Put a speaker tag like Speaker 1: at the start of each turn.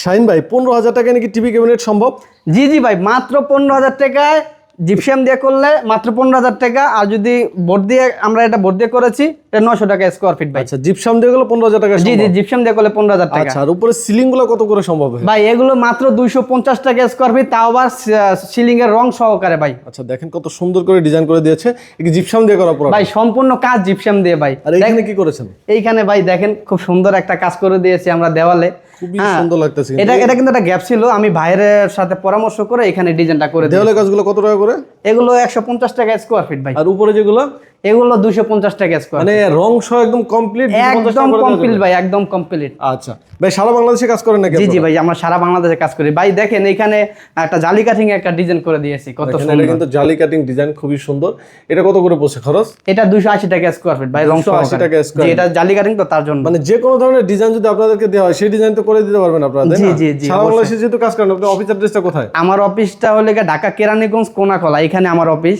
Speaker 1: শাহিন ভাই পনেরো হাজার টাকা নাকি টিভি ক্যাবিনেট সম্ভব?
Speaker 2: জি জি ভাই মাত্র পনেরো হাজার টাকায় জিপসাম দিয়ে করলে মাত্র পনেরো হাজার টাকা আর যদি বোর্ড দিয়ে আমরা এটা বোর্ড দিয়ে করেছি এটা নশো টাকা স্কোয়ার ফিট ভাই।
Speaker 1: আচ্ছা জিপসাম দিয়ে গেলে পনেরো হাজার টাকা
Speaker 2: জি জি? জিপসাম দিয়ে করলে পনেরো হাজার টাকা।
Speaker 1: আচ্ছা আর উপরে সিলিংগুলো কত করে সম্ভব
Speaker 2: ভাই এগুলো মাত্র দুইশো পঞ্চাশ টাকা স্কোয়ার ফিট তাও আবার সিলিং এর রং সহকারে ভাই।
Speaker 1: আচ্ছা দেখেন কত সুন্দর করে ডিজাইন করে দিয়েছে। জিপসাম দিয়ে করা পুরো
Speaker 2: ভাই সম্পূর্ণ কাজ জিপসাম দিয়ে ভাই।
Speaker 1: আর এখানে কি করেছেন?
Speaker 2: এইখানে ভাই দেখেন খুব সুন্দর একটা কাজ করে দিয়েছি আমরা দেওয়ালে।
Speaker 1: খুবই। সুন্দর লাগতেছে
Speaker 2: এটা এটা কিন্তু একটা গ্যাপ ছিল। আমি ভাইয়ের সাথে পরামর্শ করে এখানে ডিজাইনটা করে
Speaker 1: দেওয়ালের কাজগুলো কত টাকা করে?
Speaker 2: এগুলো একশো পঞ্চাশ টাকা স্কোয়ার ফিট ভাই।
Speaker 1: আর উপরে যেগুলো?
Speaker 2: এগুলো দুশো পঞ্চাশ টাকা স্কোয়ার
Speaker 1: মানে রং সহ একদম কমপ্লিট
Speaker 2: একদম কমপ্লিট ভাই একদম কমপ্লিট
Speaker 1: আচ্ছা। ভাই সারা বাংলাদেশে কাজ করেন নাকি
Speaker 2: জি জি ভাই আমরা সারা বাংলাদেশে কাজ করি। ভাই দেখেন এখানে একটা জালি কাটিং একটা ডিজাইন করে দিয়েছি। কত সুন্দর।
Speaker 1: কিন্তু জালি কাটিং ডিজাইন খুবই সুন্দর। এটা কত করে পড়ছে খরচ?
Speaker 2: এটা দুশো আশি টাকা স্কোয়ার ফিট ভাই রং
Speaker 1: 280। টাকা
Speaker 2: এটা জালি কাটিং তো তার জন্য।
Speaker 1: মানে যে কোনো ধরনের ডিজাইন যদি আপনাদেরকে দেওয়া হয় সেই ডিজাইন তো করে দিতে পারবেন আপনারা
Speaker 2: জি, জি, জি,
Speaker 1: সারা বাংলাদেশে যেহেতু কাজ করেন আপনার অফিস অ্যাড্রেসটা কোথায়?
Speaker 2: আমার অফিসটা হলে ঢাকা কেরানীগঞ্জ কোনাকলা এখানে আমার অফিস